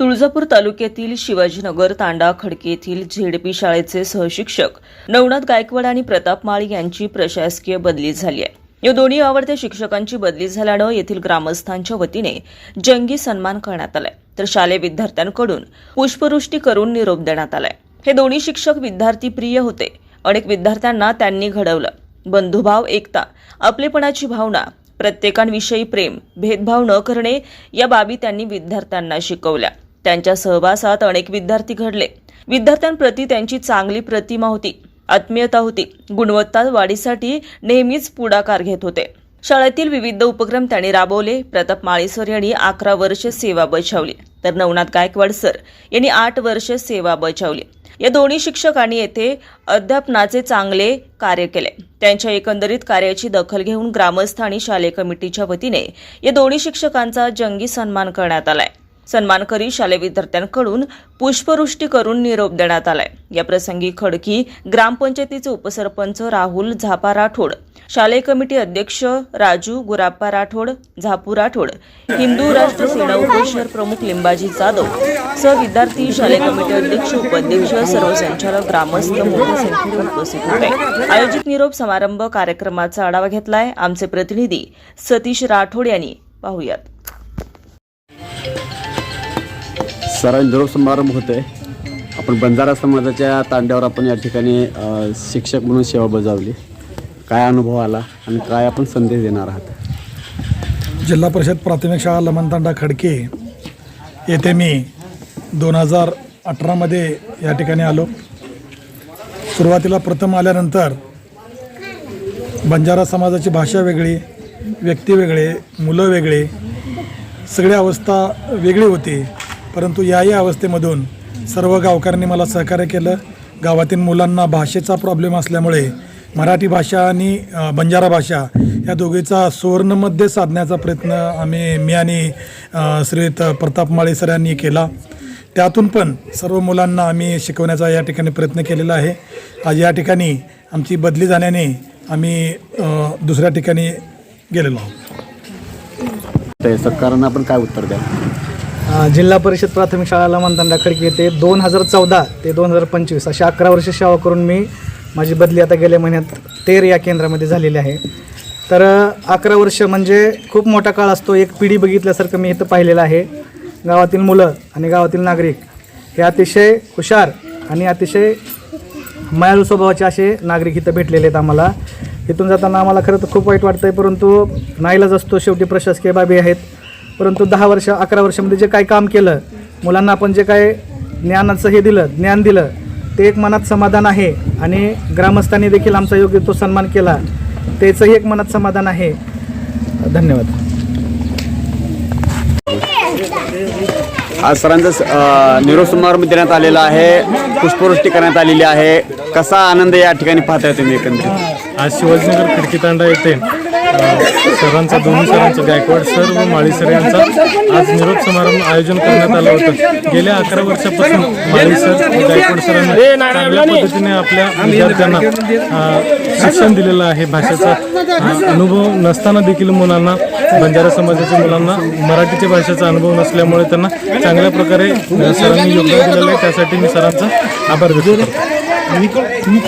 तुळजापूर तालुक्यातील शिवाजीनगर तांडा खडके येथील झेडपी शाळेचे सहशिक्षक नवनाथ गायकवाड आणि प्रताप माळी यांची प्रशासकीय बदली झाली आहे. या दोन्ही आवडत्या शिक्षकांची बदली झाल्यानं येथील ग्रामस्थांच्या वतीने जंगी सन्मान करण्यात आलाय. तर शालेय विद्यार्थ्यांकडून पुष्पवृष्टी करून निरोप देण्यात आलाय. हे दोन्ही शिक्षक विद्यार्थी प्रिय होते. अनेक विद्यार्थ्यांना त्यांनी घडवलं. बंधुभाव एकता आपलेपणाची भावना प्रत्येकांविषयी प्रेम भेदभाव न करणे या बाबी त्यांनी विद्यार्थ्यांना शिकवल्या. त्यांच्या सहवासात अनेक विद्यार्थी घडले. विद्यार्थ्यांप्रती त्यांची चांगली प्रतिमा होती. आत्मीयता होती. गुणवत्ता वाढीसाठी नेहमीच पुढाकार घेत होते. शाळेतील विविध उपक्रम त्यांनी राबवले. प्रताप माळेसर यांनी अकरा वर्ष सेवा बजावली. तर नवनाथ गायकवाड सर यांनी आठ वर्ष सेवा बजावली. या दोन्ही शिक्षकांनी येथे अध्यापनाचे चांगले कार्य केले. त्यांच्या एकंदरीत कार्याची दखल घेऊन ग्रामस्थ आणि शालेय कमिटीच्या वतीने या दोन्ही शिक्षकांचा जंगी सन्मान करण्यात आलाय. सन्मानकरी शालेय विद्यार्थ्यांकडून पुष्पवृष्टी करून निरोप देण्यात आलाय. या प्रसंगी खडकी ग्रामपंचायतीचे उपसरपंच राहुल झापा राठोड शालेय कमिटी अध्यक्ष राजू गुराप्पा राठोड झापू राठोड हिंदू राष्ट्र सेना उपशहर प्रमुख लिंबाजी जाधव सहविद्यार्थी शालेय कमिटी अध्यक्ष उपाध्यक्ष सर्व संचालक ग्रामस्थ मोठ्या संख्येने उपस्थित होते. आयोजित निरोप समारंभ कार्यक्रमाचा आढावा घेतलाय आमचे प्रतिनिधी सतीश राठोड यांनी. पाहुयात. सरांनी निरोप समारंभ होते आपण बंजारा समाजाच्या तांड्यावर आपण या ठिकाणी शिक्षक म्हणून सेवा बजावली. काय अनुभव आला आणि काय आपण संदेश देणार आहात? जिल्हा परिषद प्राथमिक शाळा लमनतांडा खडके येथे मी दोन हजार अठरामध्ये या ठिकाणी आलो. सुरुवातीला प्रथम आल्यानंतर बंजारा समाजाची भाषा वेगळी व्यक्ती वेगळे मुलं वेगळे सगळी अवस्था वेगळी होती. परंतु याही अवस्थेमधून सर्व गावकऱ्यांनी मला सहकार्य केलं. गावातील मुलांना भाषेचा प्रॉब्लेम असल्यामुळे मराठी भाषा आणि बंजारा भाषा या दोघीचा सुवर्णमध्ये साधण्याचा प्रयत्न आम्ही मी आणि श्रीयुत प्रताप माळे सर यांनी केला. त्यातून पण सर्व मुलांना आम्ही शिकवण्याचा या ठिकाणी प्रयत्न केलेला आहे. आज या ठिकाणी आमची बदली झाल्याने आम्ही दुसऱ्या ठिकाणी गेलेलो आहोत. ते सरकारनं आपण काय उत्तर द्या जिल्हा परिषद प्राथमिक शाळा मनतांडा खडकी येथे दोन हजार चौदा ते दोन हजार पंचवीस अशा अकरा वर्ष सेवा करून मी माझी बदली आता गेल्या महिन्यात तेर या केंद्रामध्ये झालेली आहे. तर अकरा वर्ष म्हणजे खूप मोठा काळ असतो. एक पिढी बघितल्यासारखं मी इथं पाहिलेलं आहे. गावातील मुलं आणि गावातील नागरिक हे अतिशय हुशार आणि अतिशय मायाळू स्वभावाचे असे नागरिक इथं भेटलेले आहेत आम्हाला. इथून जाताना आम्हाला खरं तर खूप वाईट वाटतं आहे परंतु नाईलाज असतो. शेवटी प्रशासकीय बाबी आहेत. परंतु दहा वर्ष अकरा वर्षामध्ये जे काही काम केलं मुलांना आपण जे काय ज्ञानाचं हे दिलं ज्ञान दिलं ते एक मनात समाधान आहे. आणि ग्रामस्थांनी देखील आमचा योग्य तो सन्मान केला. त्याचंही एक मनात समाधान आहे. धन्यवाद. आज सरांचा निरोप समारंभ देण्यात आलेला आहे. पुष्पवृष्टी करण्यात आलेली आहे. कसा आनंद या ठिकाणी पाहताय तुम्ही एकंदरीत? आज शिवाजीनगर खडकीतांडा येथे सरांचा दोन्ही सरांचा गायकवाड सर व माळी सर यांचा आज निरोप समारंभ आयोजन करण्यात आलं होतं. गेल्या अकरा वर्षापासून माळी सर व गायकवाड सरांनी चांगल्या पद्धतीने आपल्या विद्यार्थ्यांना शिक्षण दिलेलं आहे. भाषेचा अनुभव नसताना देखील मुलांना बंजारा समाजाच्या मुलांना मराठीच्या भाषेचा अनुभव नसल्यामुळे त्यांना चांगल्या प्रकारे सरांनी योगदान दिलेलं आहे. त्यासाठी मी सरांचा आभार व्यक्त करतो.